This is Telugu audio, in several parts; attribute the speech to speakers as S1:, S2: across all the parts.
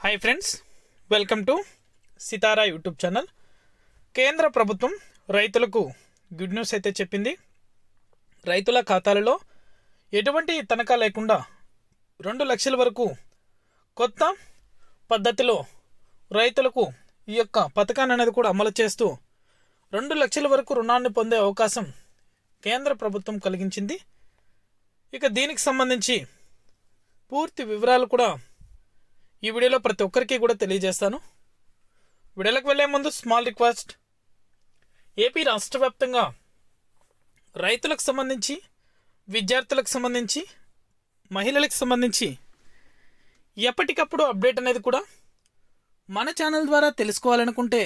S1: Hi friends welcome to Sitara YouTube channel కేంద్ర ప్రభుత్వం రైతులకు గుడ్ న్యూస్ అయితే చెప్పింది. రైతుల ఖాతాలలో ఎటువంటి తనఖా లేకుండా రెండు లక్షల వరకు కొత్త పద్ధతిలో రైతులకు ఈ యొక్క పథకాన్ని అనేది కూడా అమలు చేస్తూ రెండు లక్షల వరకు రుణాన్ని పొందే అవకాశం కేంద్ర ప్రభుత్వం కలిగించింది. ఇక దీనికి సంబంధించి పూర్తి వివరాలు కూడా ఈ వీడియోలో ప్రతి ఒక్కరికి కూడా తెలియజేస్తాను. వీడియోలకు వెళ్ళే ముందు స్మాల్ రిక్వెస్ట్ ఏపీ రాష్ట్ర వ్యాప్తంగా రైతులకు సంబంధించి విద్యార్థులకు సంబంధించి మహిళలకు సంబంధించి ఎప్పటికప్పుడు అప్డేట్ అనేది కూడా మన ఛానల్ ద్వారా తెలుసుకోవాలనుకుంటే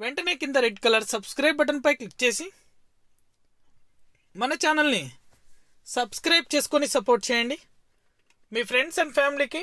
S1: వెంటనే కింద రెడ్ కలర్ సబ్స్క్రైబ్ బటన్పై క్లిక్ చేసి మన ఛానల్ని సబ్స్క్రైబ్ చేసుకొని సపోర్ట్ చేయండి. మీ ఫ్రెండ్స్ అండ్ ఫ్యామిలీకి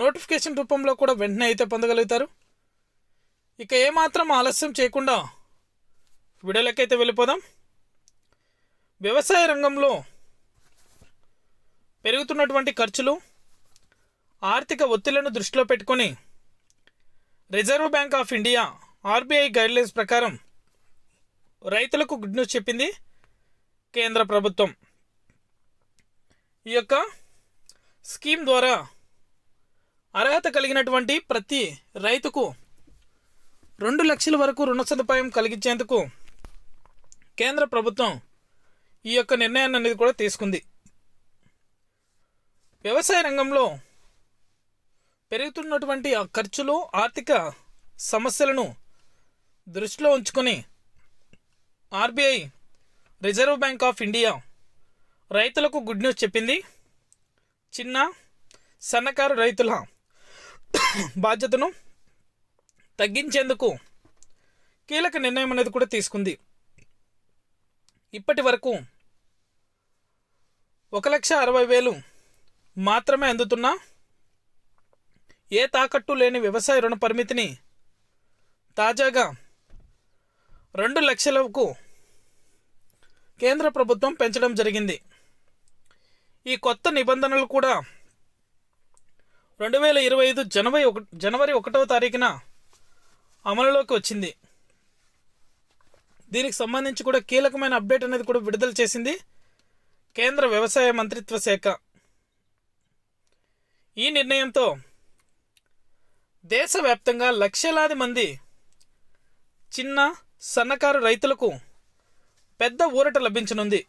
S1: నోటిఫికేషన్ రూపంలో కూడా వెంటనే అయితే పొందగలుగుతారు. ఇక ఏమాత్రం ఆలస్యం చేయకుండా వీడియోలకైతే వెళ్ళిపోదాం. వ్యవసాయ రంగంలో పెరుగుతున్నటువంటి ఖర్చులు ఆర్థిక ఒత్తిళ్ళను దృష్టిలో పెట్టుకొని Reserve Bank of India RBI guidelines ప్రకారం రైతులకు గుడ్ న్యూస్ చెప్పింది కేంద్ర ప్రభుత్వం. ఈ యొక్క స్కీమ్ ద్వారా అర్హత కలిగినటువంటి ప్రతి రైతుకు రెండు లక్షల వరకు రుణ సదుపాయం కలిగించేందుకు కేంద్ర ప్రభుత్వం ఈ యొక్క నిర్ణయాన్ని అనేది కూడా తీసుకుంది. వ్యవసాయ రంగంలో పెరుగుతున్నటువంటి ఆ ఖర్చులు ఆర్థిక సమస్యలను దృష్టిలో ఉంచుకొని RBI Reserve Bank of India రైతులకు గుడ్ న్యూస్ చెప్పింది. చిన్న సన్నకారు రైతుల బాధ్యతను తగ్గించేందుకు కీలక నిర్ణయం అనేది కూడా తీసుకుంది. ఇప్పటి వరకు ఒక లక్ష అరవై వేలు మాత్రమే అందుతున్న ఏ తాకట్టు లేని వ్యవసాయ రుణ పరిమితిని తాజాగా రెండు లక్షలకు కేంద్ర ప్రభుత్వం పెంచడం జరిగింది. ఈ కొత్త నిబంధనలు కూడా రెండు వేల ఇరవై ఐదు జనవరి ఒక జనవరి ఒకటవ తారీఖున అమలులోకి వచ్చింది. దీనికి సంబంధించి కూడా కీలకమైన అప్డేట్ అనేది కూడా విడుదల చేసింది కేంద్ర వ్యవసాయ మంత్రిత్వ శాఖ. ఈ నిర్ణయంతో దేశవ్యాప్తంగా లక్షలాది మంది చిన్న సన్నకారు రైతులకు పెద్ద ఊరట లభించనుంది.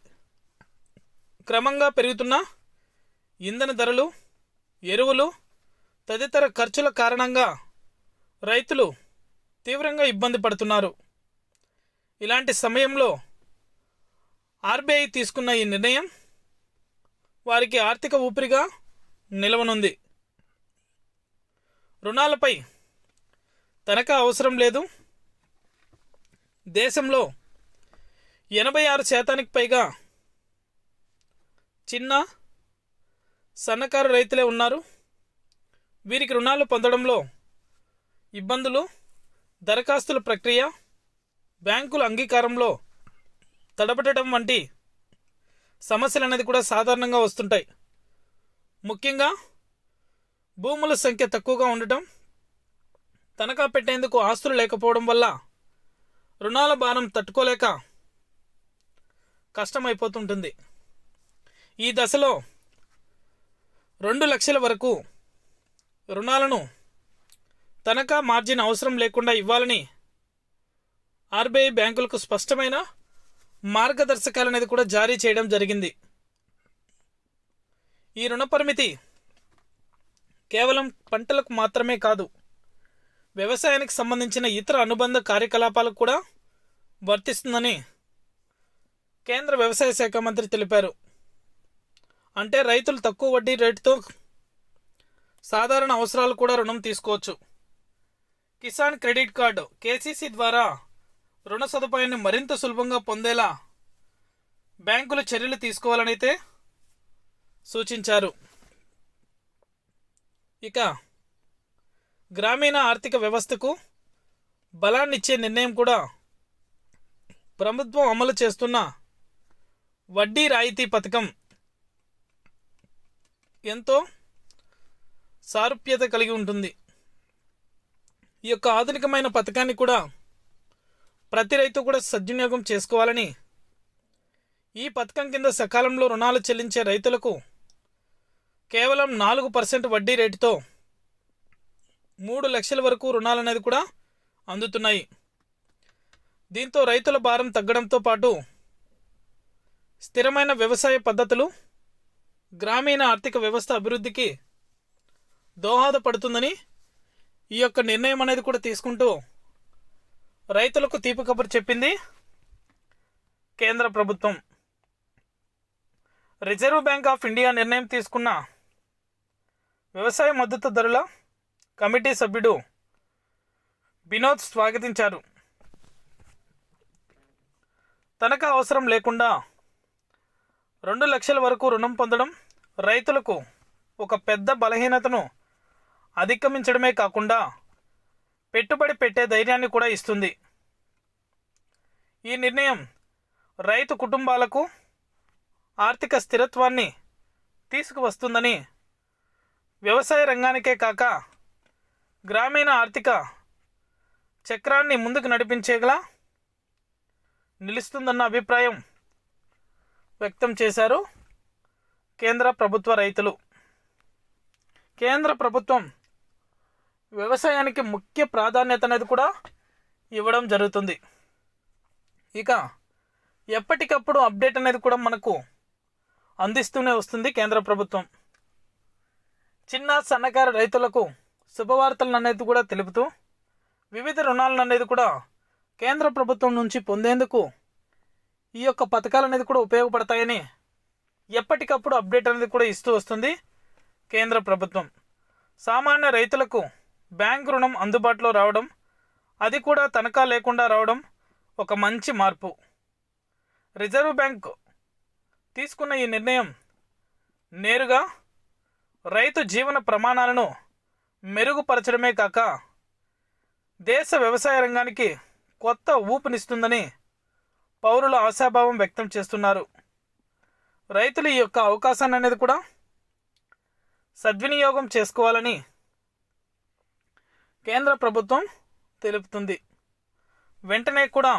S1: క్రమంగా పెరుగుతున్న ఇంధన ధరలు ఎరువులు తదితర ఖర్చుల కారణంగా రైతులు తీవ్రంగా ఇబ్బంది పడుతున్నారు. ఇలాంటి సమయంలో ఆర్బీఐ తీసుకున్న ఈ నిర్ణయం వారికి ఆర్థిక ఊపిరిగా నిలవనుంది. రుణాలపై తనఖా అవసరం లేదు. దేశంలో ఎనభై ఆరు శాతానికి పైగా చిన్న సన్నకారు రైతులే ఉన్నారు. వీరికి రుణాలు పొందడంలో ఇబ్బందులు దరఖాస్తుల ప్రక్రియ బ్యాంకుల అంగీకారంలో తడబడటం వంటి సమస్యలు అనేది కూడా సాధారణంగా వస్తుంటాయి. ముఖ్యంగా భూముల సంఖ్య తక్కువగా ఉండటం తనఖా పెట్టేందుకు ఆస్తులు లేకపోవడం వల్ల రుణాల భారం తట్టుకోలేక కష్టమైపోతుంటుంది. ఈ దశలో రెండు లక్షల వరకు రుణాలను తనఖా మార్జిన్ అవసరం లేకుండా ఇవ్వాలని ఆర్బీఐ బ్యాంకులకు స్పష్టమైన మార్గదర్శకాలు అనేది కూడా జారీ చేయడం జరిగింది. ఈ రుణ పరిమితి కేవలం పంటలకు మాత్రమే కాదు వ్యవసాయానికి సంబంధించిన ఇతర అనుబంధ కార్యకలాపాలకు కూడా వర్తిస్తుందని కేంద్ర వ్యవసాయ శాఖ మంత్రి తెలిపారు. అంటే రైతులు తక్కువ వడ్డీ రేటుతో సాధారణ అవసరాలు కూడా రుణం తీసుకోవచ్చు. కిసాన్ క్రెడిట్ కార్డు కేసీసీ ద్వారా రుణ సదుపాయాన్ని మరింత సులభంగా పొందేలా బ్యాంకులు చర్యలు తీసుకోవాలనైతే సూచించారు. ఇక గ్రామీణ ఆర్థిక వ్యవస్థకు బలాన్నిచ్చే నిర్ణయం కూడా ప్రభుత్వం అమలు చేస్తున్న వడ్డీ రాయితీ పథకం. ఎంతో సారూప్యత కలిగి ఉంటుంది. ఈ యొక్క ఆధునికమైన పథకాన్ని కూడా ప్రతి రైతు కూడా సద్వినియోగం చేసుకోవాలని ఈ పథకం కింద సకాలంలో రుణాలు చెల్లించే రైతులకు కేవలం నాలుగు పర్సెంట్ వడ్డీ రేటుతో మూడు లక్షల వరకు రుణాలు అనేది కూడా అందుతున్నాయి. దీంతో రైతుల భారం తగ్గడంతో పాటు స్థిరమైన వ్యవసాయ పద్ధతులు గ్రామీణ ఆర్థిక వ్యవస్థ అభివృద్ధికి దోహదపడుతుందని ఈ యొక్క నిర్ణయం అనేది కూడా తీసుకుంటూ రైతులకు తీపి కబురు చెప్పింది కేంద్ర ప్రభుత్వం. రిజర్వ్ బ్యాంక్ ఆఫ్ ఇండియా నిర్ణయం తీసుకున్న వ్యవసాయ మద్దతు ధరల కమిటీ సభ్యుడు వినోద్ స్వాగతించారు. తనఖా అవసరం లేకుండా రెండు లక్షల వరకు రుణం పొందడం రైతులకు ఒక పెద్ద బలహీనతను అధిగమించడమే కాకుండా పెట్టుబడి పెట్టే ధైర్యాన్ని కూడా ఇస్తుంది. ఈ నిర్ణయం రైతు కుటుంబాలకు ఆర్థిక స్థిరత్వాన్ని తీసుకువస్తుందని వ్యవసాయ రంగానికే కాక గ్రామీణ ఆర్థిక చక్రాన్ని ముందుకు నడిపించేగలా నిలుస్తుందన్న అభిప్రాయం వ్యక్తం చేశారు కేంద్ర ప్రభుత్వ రైతులు. కేంద్ర ప్రభుత్వం వ్యవసాయానికి ముఖ్య ప్రాధాన్యత అనేది కూడా ఇవ్వడం జరుగుతుంది. ఇక ఎప్పటికప్పుడు అప్డేట్ అనేది కూడా మనకు అందిస్తూనే వస్తుంది కేంద్ర ప్రభుత్వం. చిన్న సన్నకారు రైతులకు శుభవార్తలను అనేది కూడా తెలుపుతూ వివిధ రుణాలను అనేది కూడా కేంద్ర ప్రభుత్వం నుంచి పొందేందుకు ఈ యొక్క పథకాలు అనేది కూడా ఉపయోగపడతాయని ఎప్పటికప్పుడు అప్డేట్ అనేది కూడా ఇస్తూ వస్తుంది కేంద్ర ప్రభుత్వం. సామాన్య రైతులకు బ్యాంక్ రుణం అందుబాటులో రావడం అది కూడా తనఖా లేకుండా రావడం ఒక మంచి మార్పు. రిజర్వ్ బ్యాంక్ తీసుకున్న ఈ నిర్ణయం నేరుగా రైతు జీవన ప్రమాణాలను మెరుగుపరచడమే కాక దేశ వ్యవసాయ రంగానికి కొత్త ఊపునిస్తుందని పౌరులు ఆశాభావం వ్యక్తం చేస్తున్నారు. రైతులు ఈ యొక్క అవకాశాన్ని అనేది కూడా సద్వినియోగం చేసుకోవాలని కేంద్ర ప్రభుత్వం తెలుపుతుంది. వెంటనే కూడా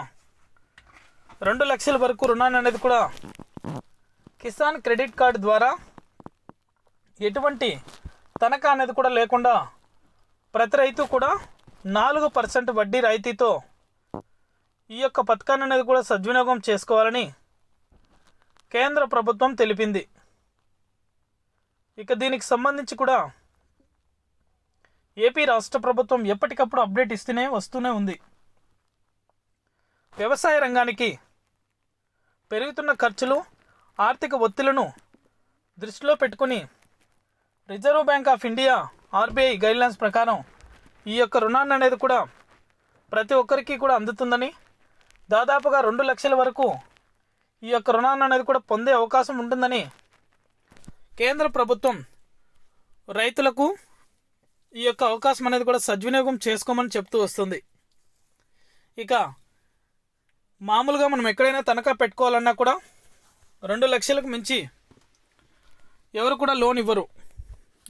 S1: రెండు లక్షల వరకు రుణాన్ని అనేది కూడా కిసాన్ క్రెడిట్ కార్డు ద్వారా ఎటువంటి తనఖా అనేది కూడా లేకుండా ప్రతి రైతు కూడా నాలుగు పర్సెంట్ వడ్డీ రాయితీతో ఈ యొక్క పథకాన్ని అనేది కూడా సద్వినియోగం చేసుకోవాలని కేంద్ర ప్రభుత్వం తెలిపింది. ఇక దీనికి సంబంధించి కూడా ఏపీ రాష్ట్ర ప్రభుత్వం ఎప్పటికప్పుడు అప్డేట్ ఇస్తూనే వస్తూనే ఉంది. వ్యవసాయ రంగానికి పెరుగుతున్న ఖర్చులు ఆర్థిక ఒత్తిళ్ళను దృష్టిలో పెట్టుకుని Reserve Bank of India RBI guidelines ప్రకారం ఈ యొక్క రుణాన్ని అనేది కూడా ప్రతి ఒక్కరికి కూడా అందుతుందని దాదాపుగా రెండు లక్షల వరకు ఈ యొక్క రుణాన్ని అనేది కూడా పొందే అవకాశం ఉంటుందని కేంద్ర ప్రభుత్వం రైతులకు ఈ యొక్క అవకాశం అనేది కూడా సద్వినియోగం చేసుకోమని చెప్తూ వస్తుంది. ఇక మామూలుగా మనం ఎక్కడైనా తనఖా పెట్టుకోవాలన్నా కూడా రెండు లక్షలకు మించి ఎవరు కూడా లోన్ ఇవ్వరు.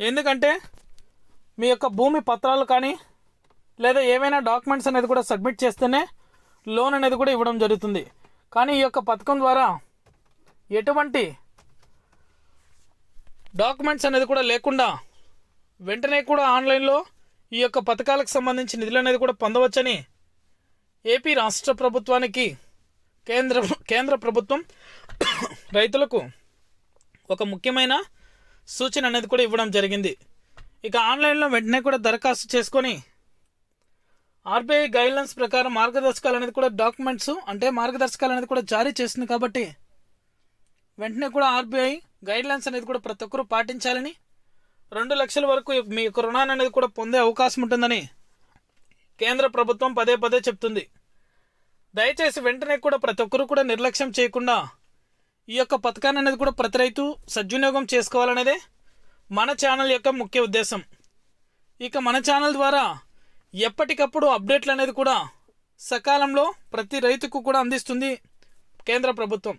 S1: ఎందుకంటే మీ యొక్క భూమి పత్రాలు కానీ లేదా ఏవైనా డాక్యుమెంట్స్ అనేది కూడా సబ్మిట్ చేస్తేనే లోన్ అనేది కూడా ఇవ్వడం జరుగుతుంది. కానీ ఈ యొక్క పథకం ద్వారా ఎటువంటి డాక్యుమెంట్స్ అనేది కూడా లేకుండా వెంటనే కూడా ఆన్లైన్లో ఈ యొక్క పథకాలకు సంబంధించి నిధులు అనేది కూడా పొందవచ్చని ఏపీ రాష్ట్ర ప్రభుత్వానికి కేంద్ర కేంద్ర ప్రభుత్వం రైతులకు ఒక ముఖ్యమైన సూచన అనేది కూడా ఇవ్వడం జరిగింది. ఇక ఆన్లైన్లో వెంటనే కూడా దరఖాస్తు చేసుకొని ఆర్బీఐ గైడ్లైన్స్ ప్రకారం మార్గదర్శకాలు అనేది కూడా డాక్యుమెంట్స్ అంటే మార్గదర్శకాలు అనేది కూడా జారీ చేస్తుంది కాబట్టి వెంటనే కూడా ఆర్బీఐ గైడ్లైన్స్ అనేది కూడా ప్రతి ఒక్కరూ పాటించాలని రెండు లక్షల వరకు మీ యొక్క రుణాన్ని అనేది కూడా పొందే అవకాశం ఉంటుందని కేంద్ర ప్రభుత్వం పదే పదే చెప్తుంది. దయచేసి వెంటనే కూడా ప్రతి ఒక్కరూ కూడా నిర్లక్ష్యం చేయకుండా ఈ యొక్క పథకాన్ని అనేది కూడా ప్రతి రైతు సద్వినియోగం చేసుకోవాలనేదే మన ఛానల్ యొక్క ముఖ్య ఉద్దేశం. ఇక మన ఛానల్ ద్వారా ఎప్పటికప్పుడు అప్డేట్లు అనేది కూడా సకాలంలో ప్రతి రైతుకు కూడా అందిస్తుంది కేంద్ర ప్రభుత్వం.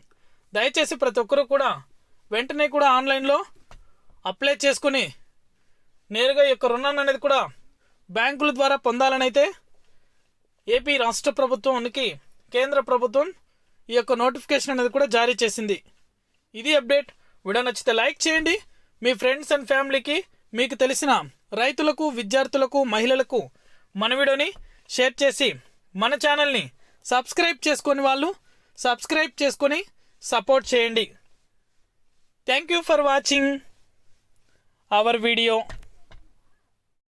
S1: దయచేసి ప్రతి ఒక్కరూ కూడా వెంటనే కూడా ఆన్లైన్లో అప్లై చేసుకుని నేరుగా ఈ యొక్క రుణాన్ని అనేది కూడా బ్యాంకుల ద్వారా పొందాలని అయితే ఏపీ రాష్ట్ర ప్రభుత్వానికి కేంద్ర ప్రభుత్వం ఈ యొక్క నోటిఫికేషన్ అనేది కూడా జారీ చేసింది. ఇది అప్డేట్. వీడియో నచ్చితే లైక్ చేయండి. మీ ఫ్రెండ్స్ అండ్ ఫ్యామిలీకి మీకు తెలిసిన రైతులకు విద్యార్థులకు మహిళలకు మన వీడియోని షేర్ చేసి మన ఛానల్ని సబ్స్క్రైబ్ చేసుకొని వాళ్ళు సబ్స్క్రైబ్ చేసుకొని సపోర్ట్ చేయండి. Thank you for watching. Our video